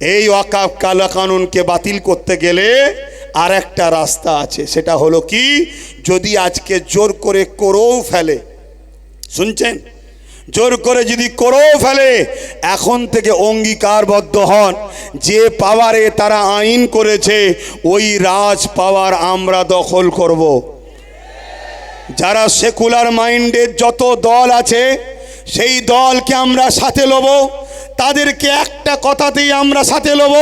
এই ওয়াকাফ কালা কানুনকে বাতিল করতে গেলে আর একটা রাস্তা আছে। সেটা হলো কি? যদি আজকে জোর করে করেও ফেলে, শুনছেন? জোর করে যদি করেও ফেলে, এখন থেকে অঙ্গীকারবদ্ধ হন। যে পাওয়ারে তারা আইন করেছে, ওই রাজ পাওয়ার আমরা দখল করব। যারা সেকুলার মাইন্ডের যত দল আছে, সেই দলকে আমরা সাথে লব। তাদেরকে একটা কথাতেই আমরা সাথে লব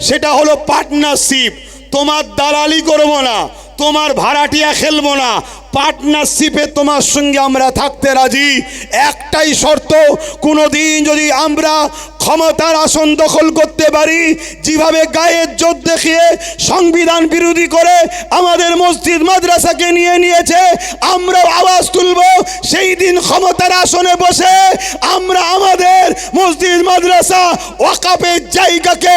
সেটা হলো পার্টনারশিপ তোমার দালালি করব না, তোমার ভাড়াটিয়া খেলব না পার্টনারশিপে তোমার সঙ্গে আমরা থাকতে রাজি। একটাই শর্ত কোনো দিন যদি আমরা ক্ষমতার আসন দখল করতে পারি, যেভাবে গায়ের জোর দেখিয়ে সংবিধান বিরোধী করে আমাদের মসজিদ মাদ্রাসাকে নিয়ে নিয়েছে আমরা আওয়াজ তুলব, সেই দিন ক্ষমতার আসনে বসে আমরা আমাদের মসজিদ মাদ্রাসা ওয়াকাপের জায়গাকে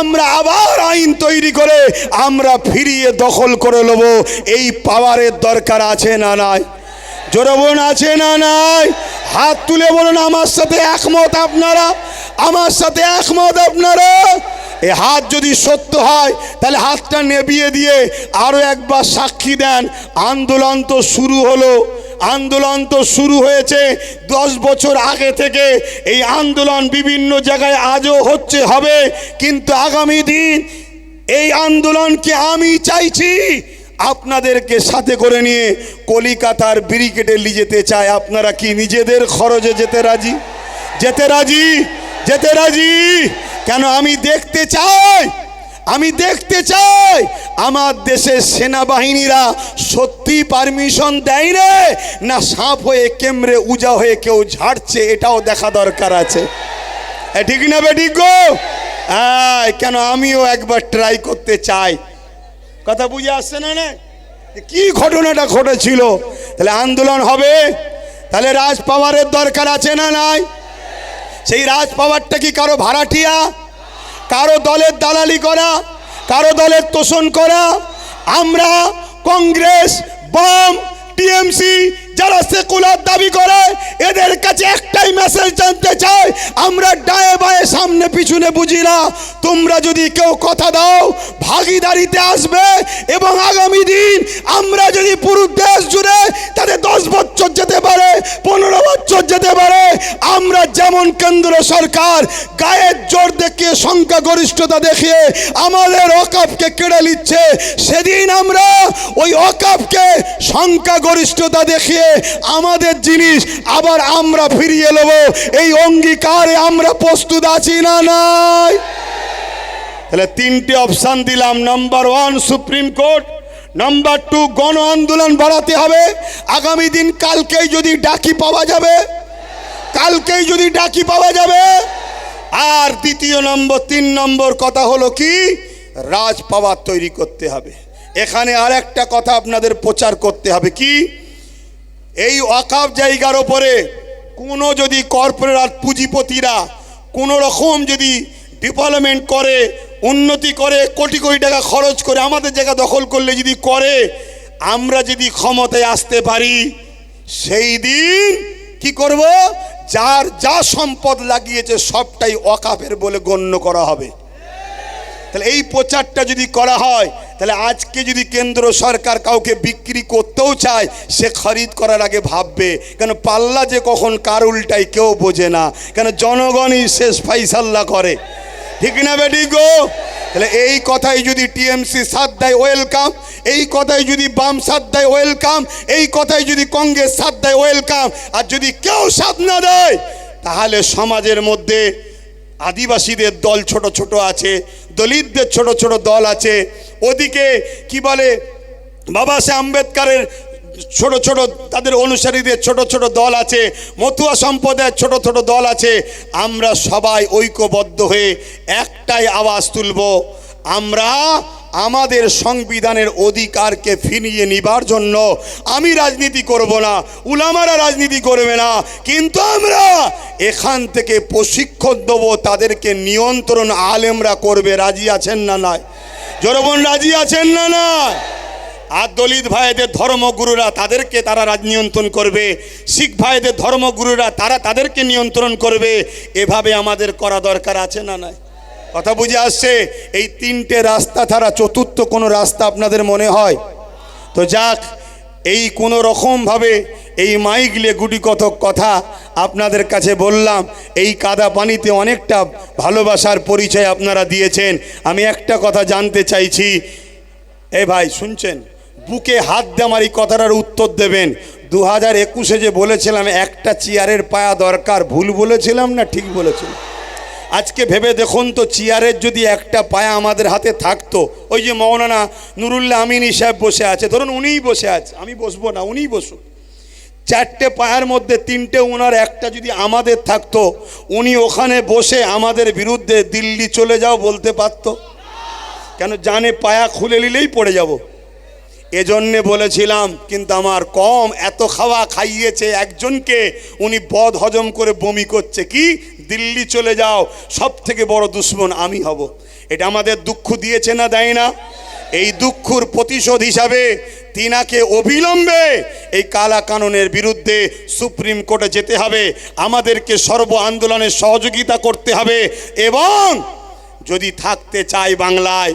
আমরা আবার আইন তৈরি করে আমরা ফিরিয়ে দখল করে নেব। এই পাওয়ারের দরকার আছে না নাই? জোরে বলুন, আছে না নাই? হাত তুলে বলুন, আমার সাথে একমত আপনারা? আমার সাথে একমত আপনারা? এ হাত যদি সত্য হয়, তাহলে হাতটা নেবিয়ে দিয়ে আরও একবার সাক্ষী দেন। আন্দোলন তো শুরু হলো। আন্দোলন তো শুরু হয়েছে দশ বছর আগে থেকে। এই আন্দোলন বিভিন্ন জায়গায় আজও হচ্ছে, হবে। কিন্তু আগামী দিন এই আন্দোলনকে আমি চাইছি আপনাদেরকে সাথে করে নিয়ে কলিকাতার নিয়ে যেতে চায়, আপনারা কি নিজেদের খরচে যেতে রাজি? যেতে রাজি? যেতে রাজি? কেন আমি দেখতে চাই? আমি দেখতে চাই আমার দেশের সেনাবাহিনীরা সত্যি পারমিশন দেয় রে, না সাপ হয়ে কেমরে উজা হয়ে কেউ ঝাড়ছে, এটাও দেখা দরকার আছে। ঠিক না বেঠিক গো? কেন আমিও একবার ট্রাই করতে চাই। কথা বুঝে আসছে না না? কি ঘটনাটা ঘটেছিল? তাহলে আন্দোলন হবে? তাহলে রাজ পাওয়ারের দরকার আছে না নাই? সেই রাজ পাওয়ারটা কি কারও ভাড়াটিয়া? কারও দলের দালালি করা? কারও দলের তোষণ করা? আমরা কংগ্রেস, বাম, টিএমসি যারা সেকুলার দাবি করে, এদের কাছে একটাই মেসেজ জানতে চাই, আমরা ডায়ে বায়ে সামনে পিছনে বুঝি না। তোমরা যদি কেউ কথা দাও, ভাগিদারিতে আসবে এবং আগামী দিন আমরা যদি পুরো দেশ জুড়ে তাদের দশ বছর যেতে পারে পনেরো বছর যেতে পারে আমরা যেমন কেন্দ্র সরকার, গায়ের জোর দেখিয়ে সংখ্যাগরিষ্ঠতা দেখিয়ে আমাদের অকাপকে কেড়ে নিচ্ছে, সেদিন আমরা ওই অকাপকে সংখ্যাগরিষ্ঠতা দেখিয়ে আমাদের জিনিস আবার আমরা ফিরিয়ে নেব। এই অঙ্গীকারে আমরা প্রস্তুত আছি না নাই? তাহলে তিনটে অপশান দিলাম। Number one, Supreme Court. Number two, গণ আন্দোলন বাড়াতে হবে। আগামী দিন কালকেই যদি ডাকি পাওয়া যাবে কালকেই যদি ডাকি পাওয়া যাবে। আর দ্বিতীয় নম্বর, তিন নম্বর কথা হলো কি? রাজ পাওয়ার তৈরি করতে হবে। এখানে আর একটা কথা আপনাদের প্রচার করতে হবে কি? এই অকাপ জায়গার ওপরে কোনো যদি কর্পোরেট পুঁজিপতিরা কোনো রকম যদি ডেভেলপমেন্ট করে, উন্নতি করে, কোটি কোটি টাকা খরচ করে আমাদের জায়গা দখল করলে যদি করে, আমরা যদি ক্ষমতায় আসতে পারি, সেই দিন কি করব? যার যা সম্পদ লাগিয়েছে সবটাই অকাপের বলে গণ্য করা হবে। তাহলে এই প্রচারটা যদি করা হয়, তাহলে আজকে যদি কেন্দ্র সরকার কাউকে বিক্রি করতেও চায়, সে খরিদ করার আগে ভাববে, কেন পাল্লা যে কখন কার উল্টাই কেউ বোঝে না, কেন জনগণই শেষ ফাইসাল্লা করে। ঠিক না বেটি গো? তাহলে এই কথাই যদি টিএমসি সাথ দেয় ওয়েলকাম এই কথাই যদি বাম সাথ দেয় ওয়েলকাম এই কথাই যদি কংগ্রেস সাথ দেয় ওয়েলকাম আর যদি কেউ সাথ না দেয়, তাহলে সমাজের মধ্যে আদিবাসীদের দল ছোট ছোট আছে, দলিতদের ছোট ছোট দল আছে। ওদিকে কি বলে বাবা সাহেব আম্বেদকারের ছোট ছোট তাদের অনুসারীদের ছোট ছোট দল আছে, মতুয়া সম্প্রদায়ের ছোট ছোট দল আছে, আমরা সবাই ঐক্যবদ্ধ হয়ে একটাই আওয়াজ তুলব, আমরা আমাদের সংবিধানের অধিকারকে ফিরিয়ে নিবার জন্য আমি রাজনীতি করব না, উলামারা রাজনীতি করবে না, কিন্তু আমরা এখান থেকে প্রশিক্ষণ দেবো, তাদেরকে নিয়ন্ত্রণ আলেমরা করবে, রাজি আছেন না নয় জনগণ রাজি আছেন না না আর দলিত ভাইদের ধর্মগুরুরা তাদেরকে তারা রাজ নিয়ন্ত্রণ করবে। শিখ ভাইদের ধর্মগুরুরা তারা তাদেরকে নিয়ন্ত্রণ করবে। এভাবে আমাদের করা দরকার আছে না নয় কথা বুঝে আসছে? এই তিনটে রাস্তা ছাড়া চতুর্থ কোনো রাস্তা আপনাদের মনে হয়? তো যাক, এই কোনো রকমভাবে এই মাইকলে গুটি কতক কথা আপনাদের কাছে বললাম। এই কাদা পানিতে অনেকটা ভালোবাসার পরিচয় আপনারা দিয়েছেন। আমি একটা কথা জানতে চাইছি। এ ভাই, শুনছেন? বুকে হাত দিয়ে আমার এই কথাটার উত্তর দেবেন। দু হাজার একুশে যে বলেছিলাম, একটা চেয়ারের পায়া দরকার। ভুল বলেছিলাম না ঠিক বলেছিলাম? আজকে ভেবে দেখুন তো, চেয়ারের যদি একটা পায়া আমাদের হাতে থাকতো, ওই যে মৌলানা নুরুল্লাহ আমিনী সাহেব বসে আছে, ধরুন উনিই বসে আছে, আমি বসবো না, উনিই বসুন চারটে পায়ের মধ্যে তিনটে ওনার একটা যদি আমাদের থাকতো, উনি ওখানে বসে আমাদের বিরুদ্ধে দিল্লি চলে যাও বলতে পারতো। কেন জানে পায়া খুলে নিলেই পড়ে যাব? এজন্যে বলেছিলাম, কিন্তু আমার কম এত খাওয়া খাইয়েছে একজনকে, উনি বদ হজম করে বমি করছে। কি? দিল্লি চলে যাও সব থেকে বড় দুশ্মন আমি হব। এটা আমাদের দুঃখ দিয়েছে না দেয় না? এই দুঃখর প্রতিশোধ হিসাবে তিনাকে অবিলম্বে এই কালা কানুনের বিরুদ্ধে সুপ্রিম কোর্টে যেতে হবে। আমাদেরকে সর্ব আন্দোলনের সহযোগিতা করতে হবে এবং যদি থাকতে চাই বাংলায়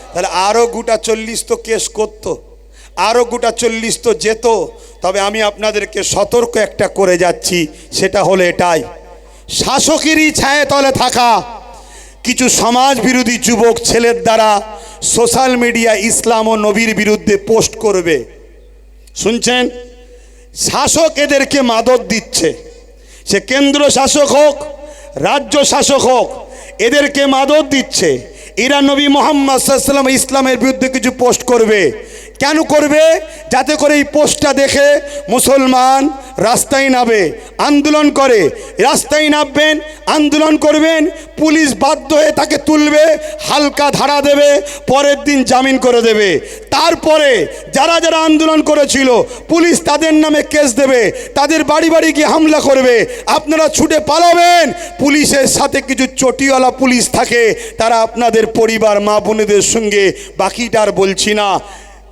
তাহলে আরও গোটা চল্লিশ তো কেস করতো আরও গোটা চল্লিশ তো যেত, তবে আমি আপনাদেরকে সতর্ক একটা করে যাচ্ছি, সেটা হলো এটাই। শাসকেরই ছায়া তলে থাকা কিছু সমাজ বিরোধী যুবক ছেলের দ্বারা সোশ্যাল মিডিয়া ইসলাম ও নবীর বিরুদ্ধে পোস্ট করবে। শুনছেন? শাসক এদেরকে মাদত দিচ্ছে। সে কেন্দ্র শাসক হোক, রাজ্য শাসক হোক, এদেরকে মাদত দিচ্ছে। ইরা নবী মোহাম্মদ ইসলামের বিরুদ্ধে কিছু পোস্ট করবে। কেন করবে? যাতে করে এই পোস্টটা দেখে মুসলমান রাস্তায় নামে, আন্দোলন করে। রাস্তায় নামবেন, আন্দোলন করবেন, পুলিশ বাধ্য হয়ে তাকে তুলবে, হালকা ধারা দেবে, পরের দিন জামিন করে দেবে। তারপরে যারা যারা আন্দোলন করেছিল, পুলিশ তাদের নামে কেস দেবে, তাদের বাড়ি বাড়ি গিয়ে হামলা করবে। আপনারা ছুটে পালাবেন, পুলিশের সাথে কিছু চটিওয়ালা পুলিশ থাকে, তারা আপনাদের পরিবার, মা বোনেদের সঙ্গে বাকিটার বলছি না।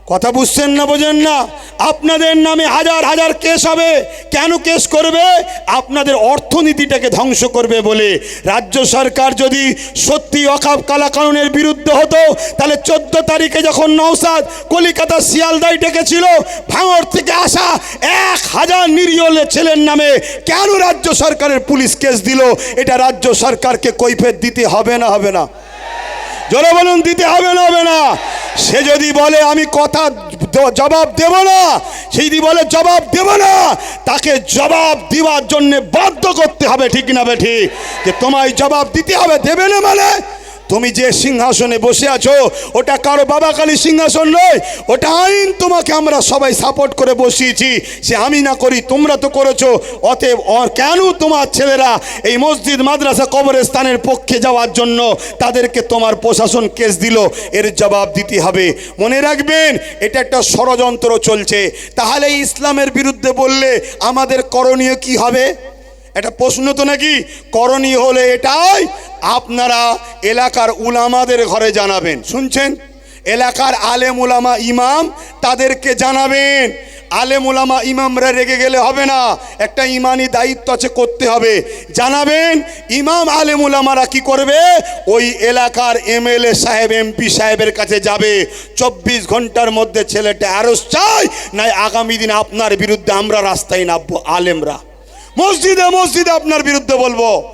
কথা বুঝছেন না, বোঝেন না? আপনাদের নামে হাজার হাজার কেস হবে। কেন কেস করবে? আপনাদের অর্থনীতিটাকে ধ্বংস করবে বলে। রাজ্য সরকার যদি সত্যি অকাপ কালা কানুনের বিরুদ্ধে হতো, তাহলে চোদ্দ তারিখে যখন নৌসাদ কলিকাতা শিয়ালদাই ডেকেছিল ভাঙর থেকে আসা এক হাজার নিরীহ ছেলের নামে কেন রাজ্য সরকারের পুলিশ কেস দিল? এটা রাজ্য সরকারকে কৈফেত দিতে হবে না হবে না। জোরে দিতে হবে না হবে না। সে যদি বলে, আমি কথা জবাব দেব না সে যদি বলে, জবাব দেব না, তাকে জবাব দেওয়ার জন্য বাধ্য করতে হবে, ঠিক না বে ঠিক? যে তোমায় জবাব দিতে হবে, দেবে না মানে? তুমি যে সিংহাসনে বসে আছো, ওটা কারও বাবা কালী সিংহাসন নয়, ওটা আইন তোমাকে আমরা সবাই সাপোর্ট করে বসিয়েছি। সে আমি না করি, তোমরা তো করেছ, অতএব কেন তোমার ছেলেরা এই মসজিদ, মাদ্রাসা, কবরস্থানের পক্ষে যাওয়ার জন্য তাদেরকে তোমার প্রশাসন কেস দিল? এর জবাব দিতে হবে। মনে রাখবেন, এটা একটা ষড়যন্ত্র চলছে। তাহলে ইসলামের বিরুদ্ধে বললে আমাদের করণীয় কি হবে? এটা প্রশ্ন তো নাকি? করণীয় হলে এটাই আপনারা এলাকার উলামাদের ঘরে জানাবেন। শুনছেন? এলাকার আলেম উলামা ইমাম তাদেরকে জানাবেন। আলেম উলামা ইমামরা রেগে গেলে হবে না। একটা ইমানি দায়িত্ব আছে, করতে হবে। জানাবেন, ইমাম আলেম উলামারা কি করবে? ওই এলাকার এমএলএ সাহেব, এমপি সাহেবের কাছে যাবে। চব্বিশ ঘণ্টার মধ্যে ছেলেটা আরস চাই নাই আগামী দিন আপনার বিরুদ্ধে আমরা রাস্তায় নামবো, আলেমরা। মসজিদে মসজিদে আপনার বিরুদ্ধে বলব।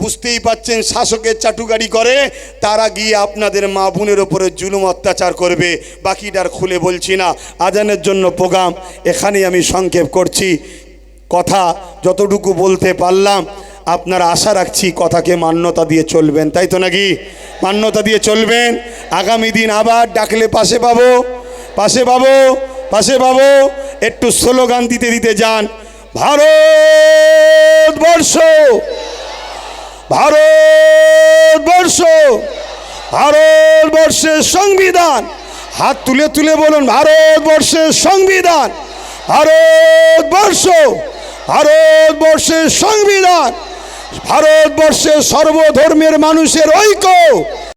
বুঝতেই পাচ্ছেন, শাসকের চাটুগাড়ি করে, তারা গিয়ে আপনাদের মা বোনের ওপরে জুলুম অত্যাচার করবে বাকিটার খুলে বলছি না। আজানের জন্য প্রোগ্রাম, এখানেই আমি সংক্ষেপ করছি। কথা যতটুকু বলতে পারলাম, আপনারা আশা রাখছি কথাকে মান্যতা দিয়ে চলবেন, তাই তো নাকি? মান্যতা দিয়ে চলবেন। আগামী দিন আবার ডাকলে পাশে পাবো পাশে পাবো পাশে পাবো। একটু স্লোগান দিতে দিতে যান। ভারতবর্ষ! ভারতবর্ষের সংবিধান। হাত তুলে তুলে বলুন, ভারতবর্ষের সংবিধান। ভারতবর্ষ, ভারতবর্ষের সংবিধান। ভারতবর্ষের সর্বধর্মের মানুষের ঐক্য।